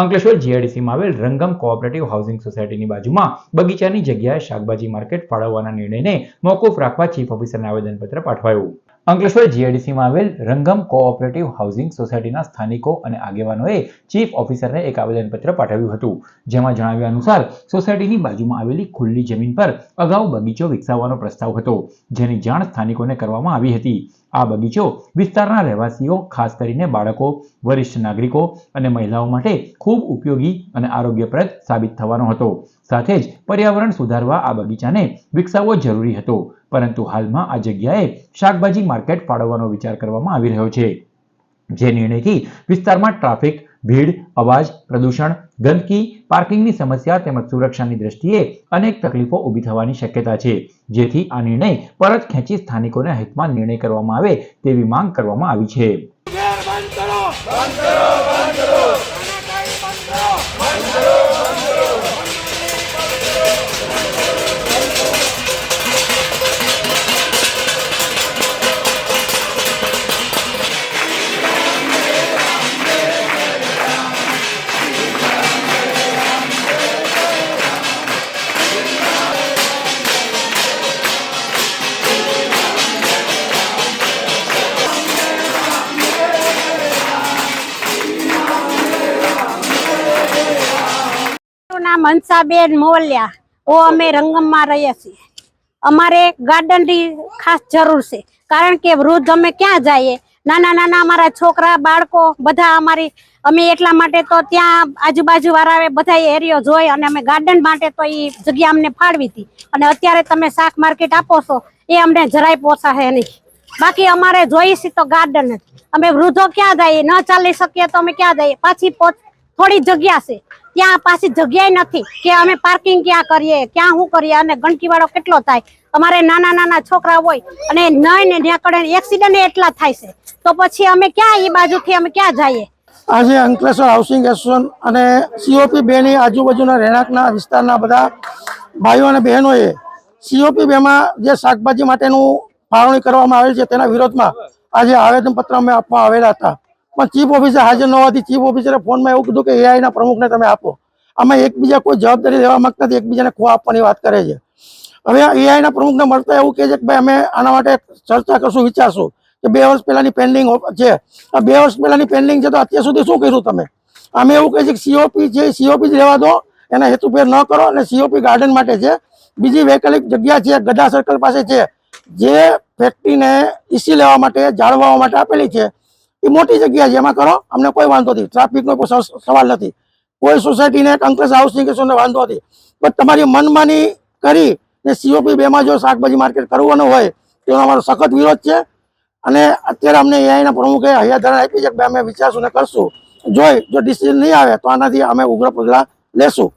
અંકલેશ્વર જીઆઈડીસીમાં આવેલ રંગમ cooperative housing સોસાયટીની બાજુમાં બગીચાની જગ્યાએ શાકભાજી માર્કેટ ફાળવવાના નિર્ણયને મોકૂફ રાખવા ચીફ ઓફિસરને આવેદનપત્ર પાઠવાયું. અંકલેશ્વર જીઆઈડીસીમાં આવેલ રંગમ કોઓપરેટિવ હાઉસિંગ સોસાયટીના સ્થાનિકો અને આગેવાનોએ ચીફ ઓફિસરને એક આવેદનપત્ર પાઠવ્યું હતું. જેમાં જણાવ્યા અનુસાર સોસાયટીની બાજુમાં આવેલી ખુલ્લી જમીન પર અગાઉ બગીચો વિકસાવવાનો પ્રસ્તાવ હતો, જેની જાણ સ્થાનિકોને કરવામાં આવી હતી. આ બગીચો વિસ્તારના રહેવાસીઓ, ખાસ કરીને બાળકો, વરિષ્ઠ નાગરિકો અને મહિલાઓ માટે ખૂબ ઉપયોગી અને આરોગ્યપ્રદ સાબિત થવાનો હતો. સાથે જ પર્યાવરણ સુધારવા આ બગીચાને વિકસાવવો જરૂરી હતો. પરંતુ હાલમાં આ જગ્યાએ શાકભાજી માર્કેટ ફાળવવાનો વિચાર કરવામાં આવી રહ્યો છે. જે નિર્ણયથી વિસ્તારમાં ટ્રાફિક ભીડ, અવાજ, પ્રદૂષણ, ગંદકી, પાર્કિંગની સમસ્યા તેમજ સુરક્ષાની દ્રષ્ટિએ અનેક તકલીફો ઊભી થવાની શક્યતા છે. જેથી આ નિર્ણય પરત ખેંચી સ્થાનિકોના હિતમાં નિર્ણય કરવામાં આવે તેવી માંગ કરવામાં આવી છે. બંધ કરો! નામ હંસાબેન મોલિયા અમે રંગમમાં રહીએ છીએ. અમારે ગાર્ડનની ખાસ જરૂર છે. કારણ કે વૃદ્ધ અમે ક્યાં જઈએ? નાના નાના અમારા છોકરા, બાળકો, બધા અમારી અમે એટલા માટે તો ત્યાં આજુબાજુ વાળા બધા એરિયો જોઈ અને અમે ગાર્ડન માટે તો એ જગ્યા અમને ફાળવી હતી. અને અત્યારે તમે શાક માર્કેટ આપો છો, એ અમને જરાય પોસાશે નહીં. બાકી અમારે જોઈએ છે તો ગાર્ડન જ. અમે વૃદ્ધો ક્યાં જઈએ? ન ચાલી શકીએ તો અમે ક્યાં જઈએ? પાછી થોડી જગ્યા છે. ત્યાં પાછી જગ્યાએ નથી. કે અમે પાર્કિંગ ક્યાં કરીએ, ક્યાં શું કરીએ, અને ગંદકી વાળો કેટલો થાય? અમારે નાના નાના છોકરા હોય અને નહીં ને કડે એક્સિડન્ટ એટલા થાય છે. તો પછી અમે ક્યાં એ બાજુથી અમે ક્યાં જઈએ? આજે અંકલેશ્વર હાઉસિંગ એસોસિએશન અને સીઓપી બેની આજુબાજુના રહેણાંકના વિસ્તારના બધા ભાઈઓ અને બહેનોએ સીઓપી બેમાં જે શાકભાજી માટેનું ફાળવણી કરવામાં આવેલ છે તેના વિરોધમાં આજે આવેદનપત્ર અમે આપવા આવેલા હતા. પણ ચીફ ઓફિસર હાજર ન હોવાથી ચીફ ઓફિસરે ફોનમાં એવું કીધું કે એઆઈના પ્રમુખને તમે આપો. આમાં એકબીજા કોઈ જવાબદારી લેવા માંગતા નથી, એકબીજાને ખો આપવાની વાત કરે છે. હવે એઆઈના પ્રમુખને મળતા એવું કહે છે કે ભાઈ અમે આના માટે ચર્ચા કરશું, વિચારશું કે બે વર્ષ પહેલાની પેન્ડિંગ છે આ બે વર્ષ પહેલાની પેન્ડિંગ છે તો અત્યાર સુધી શું કર્યું તમે? અમે એવું કહીએ છીએ કે સીઓપી છે સીઓપી જ રહેવા દો, એના હેતુફેર ન કરો અને સીઓપી ગાર્ડન માટે છે. બીજી વૈકલ્પિક જગ્યા છે, ગઢા સર્કલ પાસે છે, જે ફેક્ટરીને ઈસી લેવા માટે, જાળવવા માટે આપેલી છે. એ મોટી જગ્યા છે, એમાં કરો. અમને કોઈ વાંધો નથી ટ્રાફિકનો કોઈ સવાલ નથી. કોઈ સોસાયટીને અંકલેશ હાઉસિંગ એસોસિએશનને વાંધો નથી. પણ તમારી મનમાની કરી ને સીઓપી બેમાં જો શાકભાજી માર્કેટ કરવાનું હોય તેનો અમારો સખત વિરોધ છે. અને અત્યારે અમને એઆઈના પ્રમુખે હૈયાધારણ આપી છે કે અમે વિચારશું ને કરશું. જોઈ, જો ડિસિઝન નહીં આવે, તો આનાથી અમે ઉગ્ર પગલાં લેશું.